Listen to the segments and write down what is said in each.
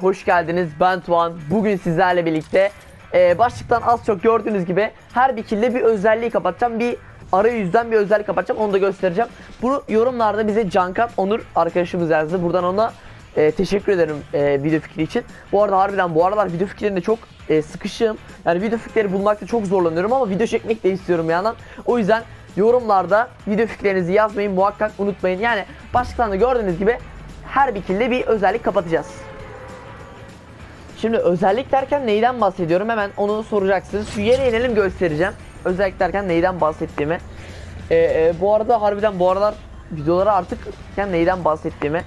Hoş geldiniz. Ben Tuğan. Bugün sizlerle birlikte e, başlıktan az çok gördüğünüz gibi her bir kilde bir özelliği kapatacağım. Bir arayüzden bir özellik kapatacağım. Onu da göstereceğim. Bunu yorumlarda bize Cankat Onur arkadaşımız yazdı. Buradan ona e, teşekkür ederim e, video fikri için. Bu arada harbiden bu aralar video fikirlerinde çok e, sıkışığım. Yani video fikirleri bulmakta çok zorlanıyorum ama video çekmek de istiyorum bir yandan. O yüzden yorumlarda video fikirlerinizi yazmayı muhakkak unutmayın. Yani başlıktan da gördüğünüz gibi her bir kilde bir özellik kapatacağız. Şimdi özellik derken neyden bahsediyorum hemen onu soracaksınız. Şu yere inelim göstereceğim. Özellik derken neyden bahsettiğimi. Ee, e, bu arada harbiden bu aralar videolara artık yani neyden bahsettiğimi.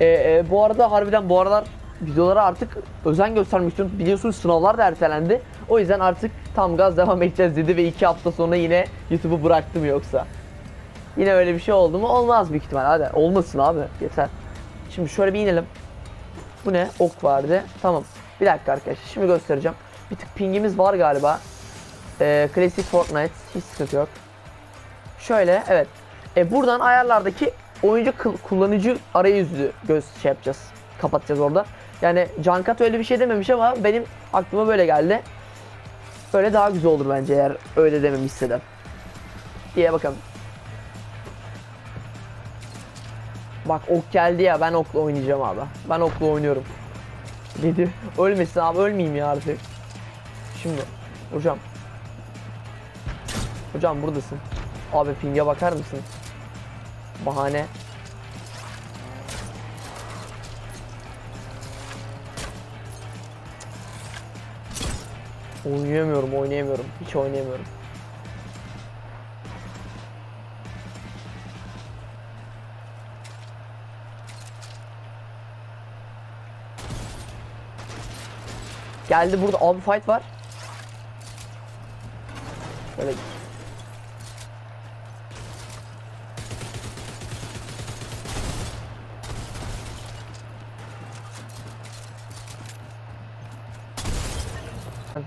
Ee, e, bu arada harbiden bu aralar videolara artık özen göstermek istiyorum. Biliyorsunuz sınavlar da ertelendi. O yüzden artık tam gaz devam edeceğiz dedi ve iki hafta sonra yine YouTube'u bıraktım yoksa. Yine öyle bir şey oldu mu? Olmaz büyük ihtimal. Hadi olmasın abi. Yeter. Şimdi şöyle bir inelim. Bu ne? Ok vardı. Tamam. Bir dakika arkadaşlar. Şimdi göstereceğim. Bir tık pingimiz var galiba. Ee, Classic Fortnite. Hiç sıkıntı yok. Şöyle evet. E, buradan ayarlardaki oyuncu kullanıcı arayüzü göz şey yapacağız. Kapatacağız orada. Yani Cankat öyle bir şey dememiş ama benim aklıma böyle geldi. Böyle daha güzel olur bence eğer öyle dememişse de. Diye bakalım. Bak ok geldi ya ben okla oynayacağım abi. Ben okla oynuyorum. Dedi. Ölmesin abi ölmeyeyim ya artık. Şimdi hocam. Hocam buradasın. Abi pinge bakar mısın? Bahane. Oynayamıyorum, oynayamıyorum. Hiç oynayamıyorum. Geldi burada abi fight var. Böyle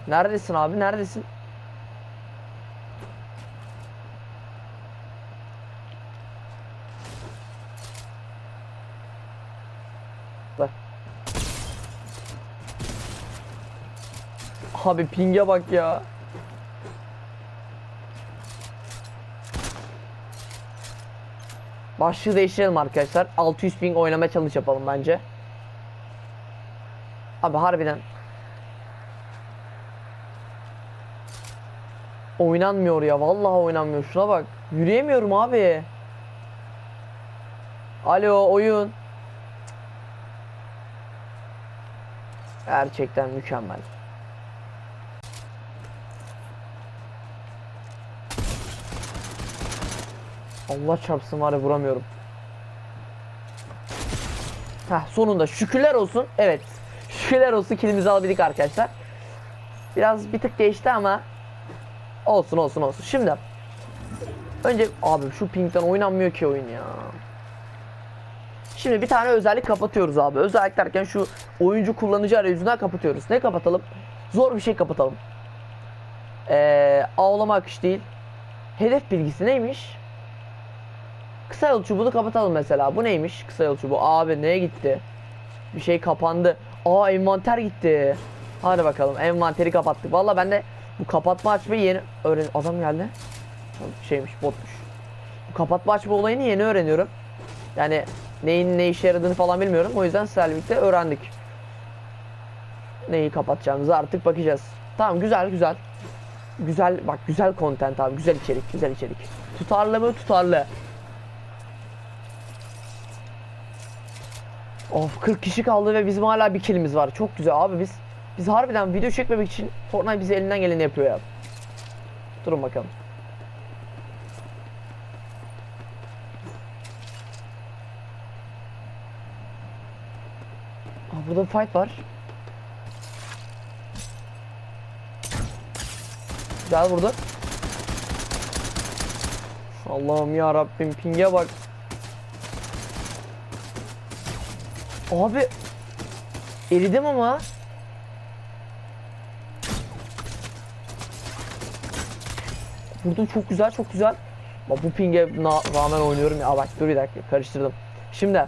Neredesin abi? Neredesin? Bak. Abi pinge bak ya. Başlığı değiştirelim arkadaşlar. 600 ping oynama challenge yapalım bence. Abi harbiden Oynanmıyor ya. Vallahi oynanmıyor. Şuna bak. Yürüyemiyorum abi. Alo oyun. Gerçekten mükemmel. Allah çarpsın var ya vuramıyorum. Heh sonunda şükürler olsun. Evet. Şükürler olsun kilimizi alabildik arkadaşlar. Biraz bir tık geçti ama Olsun olsun olsun. Şimdi önce abi şu pingden oynanmıyor ki oyun ya. Şimdi bir tane özellik kapatıyoruz abi. Özellik derken şu oyuncu kullanıcı arayüzünden kapatıyoruz. Ne kapatalım? Zor bir şey kapatalım. Ee, ağlama akış değil. Hedef bilgisi neymiş? Kısa yol çubuğunu kapatalım mesela. Bu neymiş? Kısa yol çubuğu. Abi neye gitti? Bir şey kapandı. Aa envanter gitti. Hadi bakalım envanteri kapattık. Valla ben de bu kapatma açmayı yeni öğren adam geldi. Şeymiş botmuş. Bu kapatma açma olayını yeni öğreniyorum. Yani neyin ne işe yaradığını falan bilmiyorum. O yüzden sizlerle birlikte öğrendik. Neyi kapatacağımızı artık bakacağız. Tamam güzel güzel. Güzel bak güzel content abi güzel içerik güzel içerik. Tutarlı mı tutarlı. Of 40 kişi kaldı ve bizim hala bir kilimiz var. Çok güzel abi biz biz harbiden video çekmemek için Fortnite bize elinden geleni yapıyor ya. Durun bakalım. Aa, burada bir fight var. Güzel vurdu. Allah'ım ya Rabbim pinge bak. Abi eridim ama. Vurdum çok güzel çok güzel. Bak bu pinge rağmen oynuyorum ya. Bak dur bir dakika karıştırdım. Şimdi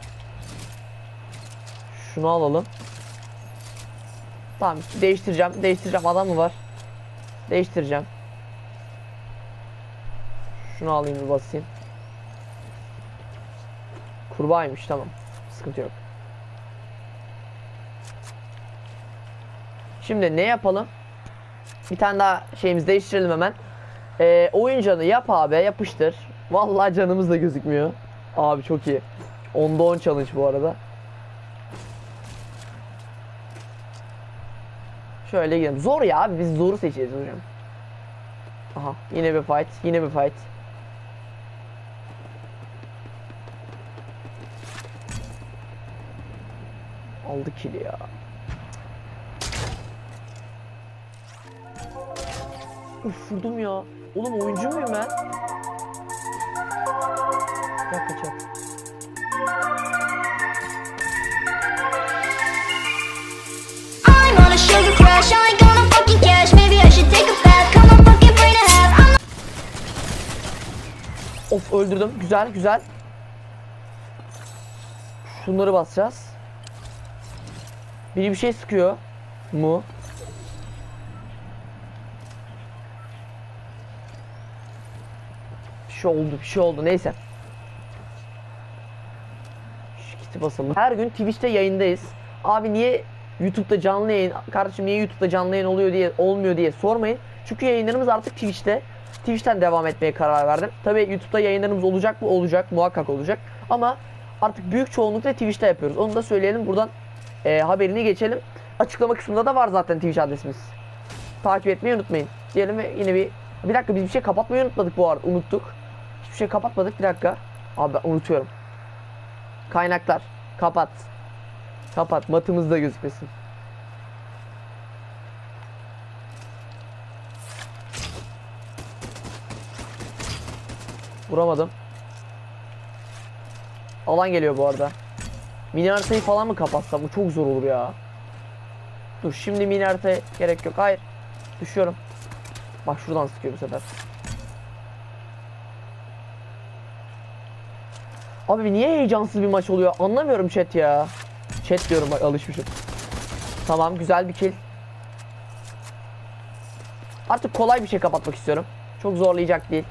şunu alalım. Tamam değiştireceğim. Değiştireceğim. Adam mı var? Değiştireceğim. Şunu alayım bir basayım. Kurbağaymış tamam. Sıkıntı yok. Şimdi ne yapalım? Bir tane daha şeyimizi değiştirelim hemen. Ee, oyun canı yap abi yapıştır. Vallahi canımız da gözükmüyor. Abi çok iyi. 10'da 10 challenge bu arada. Şöyle gidelim. Zor ya abi biz zoru seçeceğiz hocam. Aha yine bir fight yine bir fight. Aldı kili ya. Uf ya. Oğlum oyuncu muyum ben? Bir dakika Of öldürdüm. Güzel güzel. Şunları basacağız. Biri bir şey sıkıyor. Mu? Şey oldu, bir şey oldu. Neyse. Şu kiti basalım. Her gün Twitch'te yayındayız. Abi niye YouTube'da canlı yayın, kardeşim niye YouTube'da canlı yayın oluyor diye olmuyor diye sormayın. Çünkü yayınlarımız artık Twitch'te. Twitch'ten devam etmeye karar verdim. Tabii YouTube'da yayınlarımız olacak mı? Olacak. Muhakkak olacak. Ama artık büyük çoğunlukla Twitch'te yapıyoruz. Onu da söyleyelim. Buradan e, haberini geçelim. Açıklama kısmında da var zaten Twitch adresimiz. Takip etmeyi unutmayın. Diyelim ve yine bir... Bir dakika biz bir şey kapatmayı unutmadık bu arada. Unuttuk. Hiçbir şey kapatmadık. Bir dakika. Abi unutuyorum. Kaynaklar. Kapat. Kapat. Matımız da gözükmesin. Vuramadım. Alan geliyor bu arada. Mini haritayı falan mı kapatsam? Bu çok zor olur ya. Dur şimdi mini haritaya gerek yok. Hayır. Düşüyorum. Bak şuradan sıkıyor bu sefer. Abi niye heyecansız bir maç oluyor? Anlamıyorum chat ya. Chat diyorum bak alışmışım. Tamam güzel bir kill. Artık kolay bir şey kapatmak istiyorum. Çok zorlayacak değil.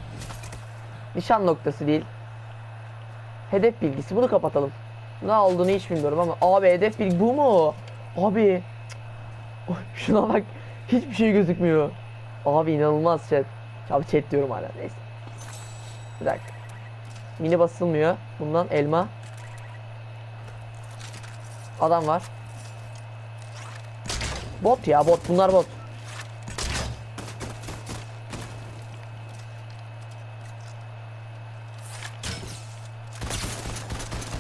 Nişan noktası değil. Hedef bilgisi. Bunu kapatalım. Ne olduğunu hiç bilmiyorum ama abi hedef bilgi bu mu? Abi. Oy, şuna bak. Hiçbir şey gözükmüyor. Abi inanılmaz chat. Abi chat diyorum hala neyse. Bir dakika. Mini basılmıyor. Bundan elma. Adam var. Bot ya bot. Bunlar bot.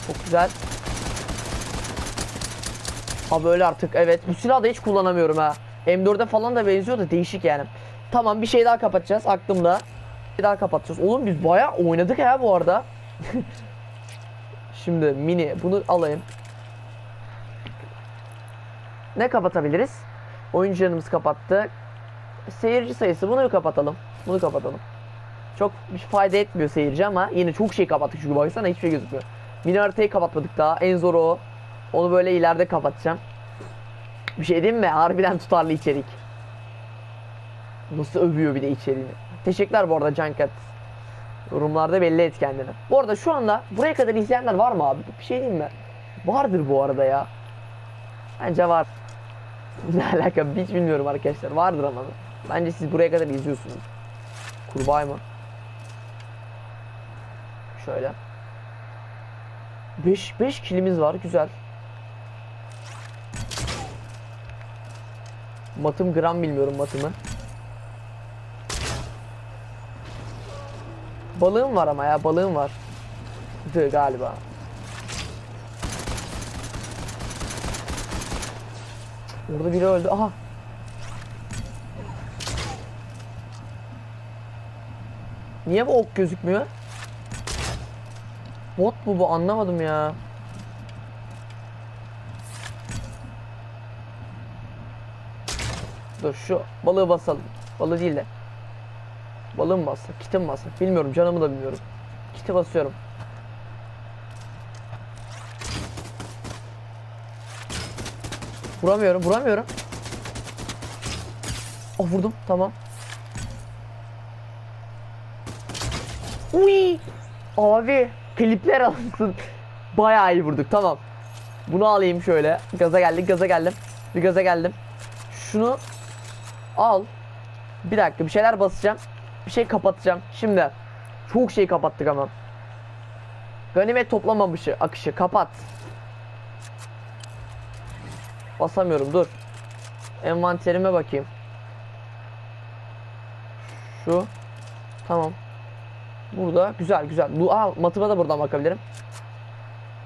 Çok güzel. Ha böyle artık evet. Bu silahı da hiç kullanamıyorum ha. M4'e falan da benziyor da değişik yani. Tamam bir şey daha kapatacağız aklımda. Bir daha kapatacağız. Oğlum biz bayağı oynadık ya bu arada. Şimdi mini bunu alayım. Ne kapatabiliriz? Oyuncu canımız kapattı. Seyirci sayısı bunu kapatalım. Bunu kapatalım. Çok bir fayda etmiyor seyirci ama yine çok şey kapattık çünkü baksana hiçbir şey gözükmüyor. Mini haritayı kapatmadık daha. En zoru o. Onu böyle ileride kapatacağım. Bir şey diyeyim mi? Harbiden tutarlı içerik. Nasıl övüyor bir de içeriğini. Teşekkürler bu arada Cankat. Yorumlarda belli et kendini. Bu arada şu anda buraya kadar izleyenler var mı abi? Bir şey diyeyim mi? Vardır bu arada ya. Bence var. Ne alaka hiç bilmiyorum arkadaşlar. Vardır ama. Bence siz buraya kadar izliyorsunuz. Kurbağa mı? Şöyle. 5 5 kilimiz var. Güzel. Matım gram bilmiyorum matımı. Balığım var ama ya balığım var. Dı galiba. Orada biri öldü. Aha. Niye bu ok gözükmüyor? Bot mu bu anlamadım ya. Dur şu balığı basalım. Balığı değil de. Balığı mı bassak? Kiti mi bassak? Bilmiyorum canımı da bilmiyorum. Kiti basıyorum. Vuramıyorum vuramıyorum. Oh vurdum tamam. Uy! Abi klipler alınsın. Bayağı iyi vurduk tamam. Bunu alayım şöyle. Gaza geldik gaza geldim. Bir gaza geldim. Şunu al. Bir dakika bir şeyler basacağım. Bir şey kapatacağım. Şimdi çok şey kapattık ama. Ganimet toplamamışı akışı kapat. Basamıyorum dur. Envanterime bakayım. Şu. Tamam. Burada güzel güzel. Bu aa matıma da buradan bakabilirim.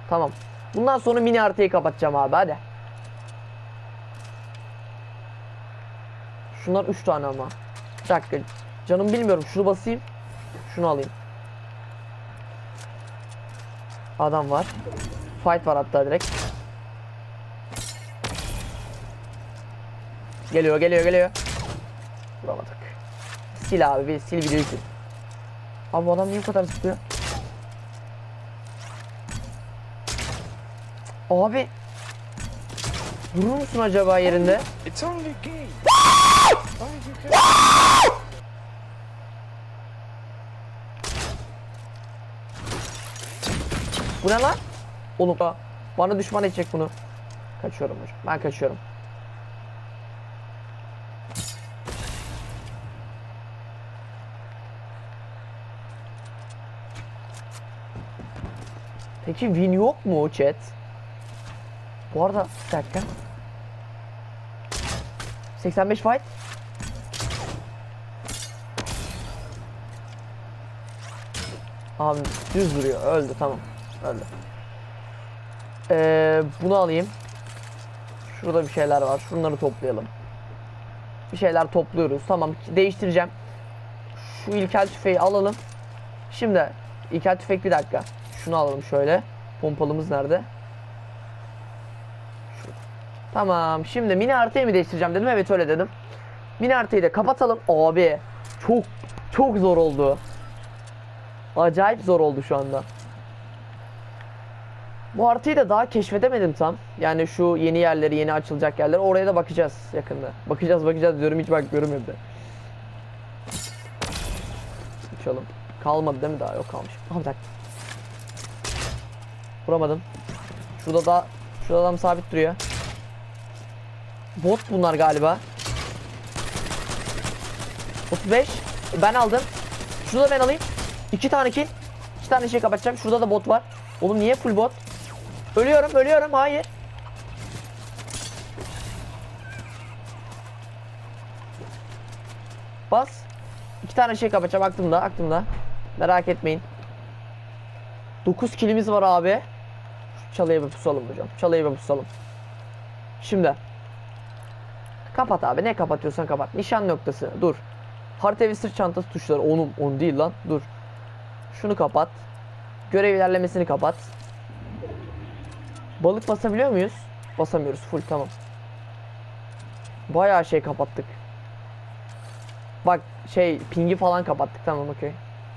Tamam. Bundan sonra mini haritayı kapatacağım abi hadi. Şunlar 3 tane ama. Bir dakika. Canım bilmiyorum. Şunu basayım. Şunu alayım. Adam var. Fight var hatta direkt. Geliyor geliyor geliyor. Vuramadık. Sil abi bir sil videoyu sil. Abi bu adam niye bu kadar zıplıyor? Abi. Durur musun acaba yerinde? It's only game. Bu ne lan? Oğlum bana düşman edecek bunu. Kaçıyorum hocam. Ben kaçıyorum. Peki win yok mu chat? Bu arada bir dakika. 85 fight. Abi düz duruyor. Öldü tamam. Öldü. Ee, bunu alayım. Şurada bir şeyler var. Şunları toplayalım. Bir şeyler topluyoruz. Tamam değiştireceğim. Şu ilkel tüfeği alalım. Şimdi ilkel tüfek bir dakika. Şunu alalım şöyle. Pompalımız nerede? Şu. Tamam. Şimdi mini haritayı mı değiştireceğim dedim. Evet öyle dedim. Mini haritayı da kapatalım. Abi çok çok zor oldu. Acayip zor oldu şu anda. Bu haritayı da daha keşfedemedim tam. Yani şu yeni yerleri, yeni açılacak yerler. Oraya da bakacağız yakında. Bakacağız bakacağız diyorum hiç bakmıyorum evde. Uçalım. Kalmadı değil mi daha? Yok kalmış. Aha bir dakika. Vuramadım. Şurada da şurada adam sabit duruyor. Bot bunlar galiba. 35. Ben aldım. Şunu da ben alayım. İki tane kill. İki tane şey kapatacağım. Şurada da bot var. Oğlum niye full bot? Ölüyorum, ölüyorum. Hayır. Bas. İki tane şey kapatacağım aklımda, aklımda. Merak etmeyin. 9 kilimiz var abi. Şu çalıya bir pusalım hocam. Çalıya bir pusalım. Şimdi. Kapat abi. Ne kapatıyorsan kapat. Nişan noktası. Dur. Harita ve sırt çantası tuşları. Onun, on değil lan. Dur. Şunu kapat. Görev ilerlemesini kapat. Balık basabiliyor muyuz? Basamıyoruz. Full tamam. Bayağı şey kapattık. Bak şey pingi falan kapattık tamam okey.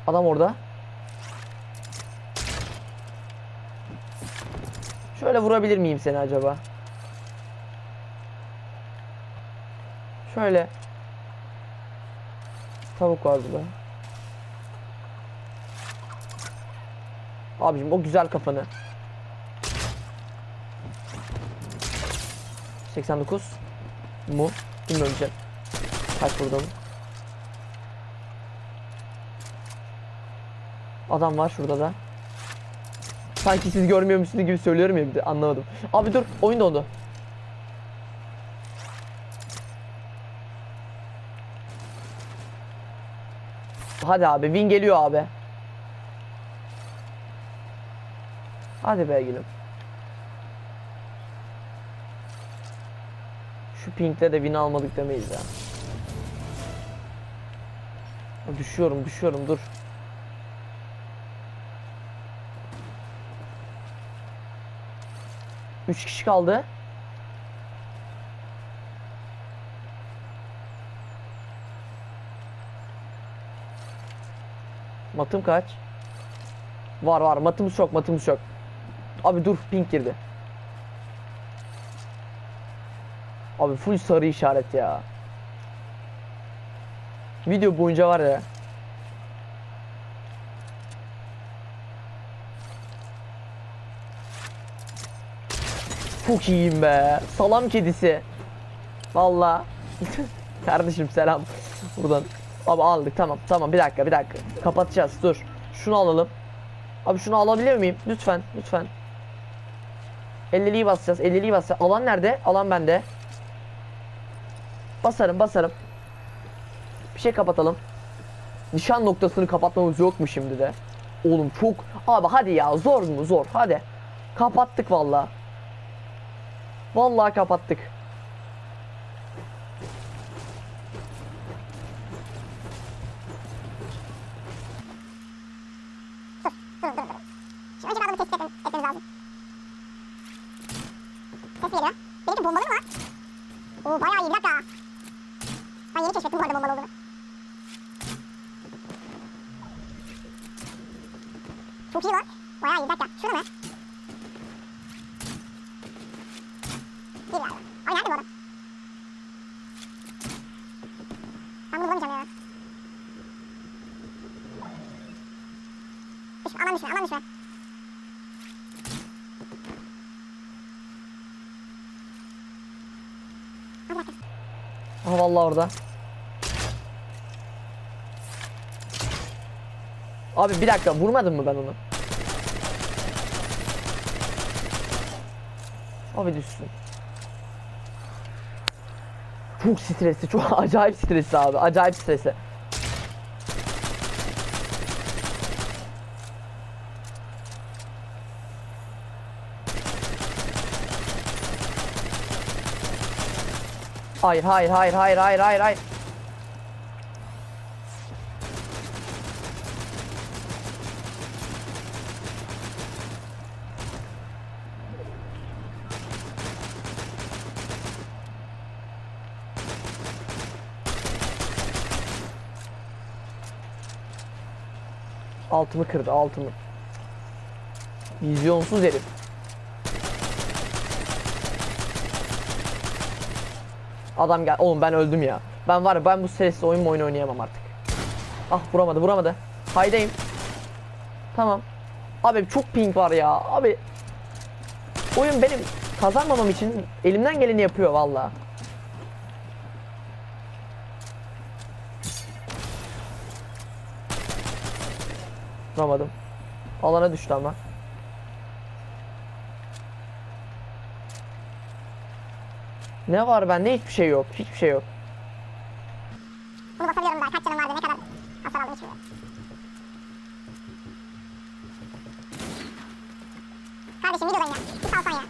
Adam orada. Şöyle vurabilir miyim seni acaba? Şöyle. Tavuk var burada. Abicim o güzel kafanı. 89 mu? Bilmiyorum can. Kaç vurdum? Adam var şurada da. Sanki siz görmüyormuşsunuz gibi söylüyorum ya bir de anlamadım. Abi dur oyun dondu. Hadi abi win geliyor abi. Hadi be gülüm. Pinkle de win almadık demeyiz ya. Düşüyorum düşüyorum dur. Üç kişi kaldı. Matım kaç? Var var matımız çok matımız çok. Abi dur pink girdi. Abi full sarı işaret ya. Video boyunca var ya. Çok iyiyim be. Salam kedisi. Valla. Kardeşim selam. Buradan. Abi aldık tamam tamam bir dakika bir dakika. Kapatacağız dur. Şunu alalım. Abi şunu alabilir miyim? Lütfen lütfen. 50'liyi basacağız 50'liyi basacağız. Alan nerede? Alan bende. Basarım basarım. Bir şey kapatalım. Nişan noktasını kapatmamız yok mu şimdi de? Oğlum çok... Abi hadi ya zor mu zor hadi. Kapattık vallahi. Vallahi kapattık. Şimdi önce bir adamı tespit etmem- etmemiz lazım. Ses geliyor. Benimki bombalı mı lan? Oo bayağı iyi bir dakika. Keşfettim bu arada bombalı olduğunu. Çok iyi lan. Bayağı iyi bir dakika. Şurada mı? Değil galiba. Ay nerede bu adam? Ben bunu bulamayacağım ya. Düşme, aman düşme, aman düşme. Ha vallahi orada. Abi bir dakika vurmadın mı ben onu? Abi düşsün. Çok stresli, çok acayip stresli abi, acayip stresli. Hayır, hayır, hayır, hayır, hayır, hayır, hayır. Altımı kırdı, altımı. Vizyonsuz herif. Adam gel. Oğlum ben öldüm ya. Ben var ya ben bu stresli oyun oyun oynayamam artık. Ah vuramadı vuramadı. Haydayım. Tamam. Abi çok ping var ya. Abi. Oyun benim kazanmamam için elimden geleni yapıyor valla. Vuramadım. Alana düştü ama. Ne var bende? Hiçbir şey yok. Hiçbir şey yok. Bunu basabiliyorum daha. Kaç canım vardı, ne kadar hasar aldım hiç bilmiyorum. Kardeşim videodayım ya. Bir salsan ya.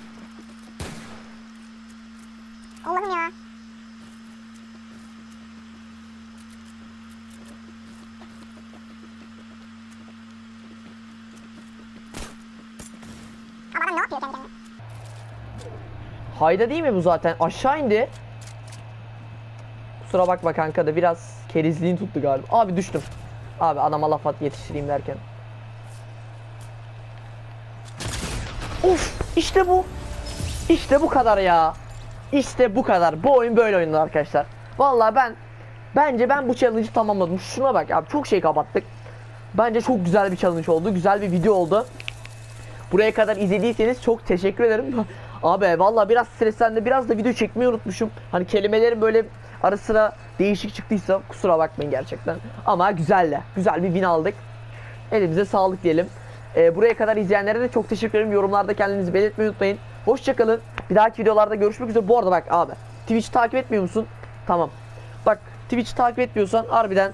Allah'ım ya. Ama adam ne yapıyor kendi kendine? Hayda değil mi bu zaten? Aşağı indi. Kusura bakma kanka da biraz kerizliğin tuttu galiba. Abi düştüm. Abi adama laf at yetiştireyim derken. Of işte bu. İşte bu kadar ya. İşte bu kadar. Bu oyun böyle oynanır arkadaşlar. Vallahi ben bence ben bu challenge'ı tamamladım. Şuna bak abi çok şey kapattık. Bence çok güzel bir challenge oldu. Güzel bir video oldu. Buraya kadar izlediyseniz çok teşekkür ederim. Abi vallahi biraz streslendi. Biraz da video çekmeyi unutmuşum. Hani kelimelerim böyle ara sıra değişik çıktıysa kusura bakmayın gerçekten. Ama güzelle. Güzel bir win aldık. Elimize sağlık diyelim. Ee, buraya kadar izleyenlere de çok teşekkür ederim. Yorumlarda kendinizi belirtmeyi unutmayın. Hoşçakalın. Bir dahaki videolarda görüşmek üzere. Bu arada bak abi. Twitch'i takip etmiyor musun? Tamam. Bak Twitch'i takip etmiyorsan harbiden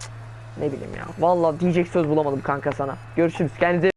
Cık, ne bileyim ya. Vallahi diyecek söz bulamadım kanka sana. Görüşürüz. Kendinize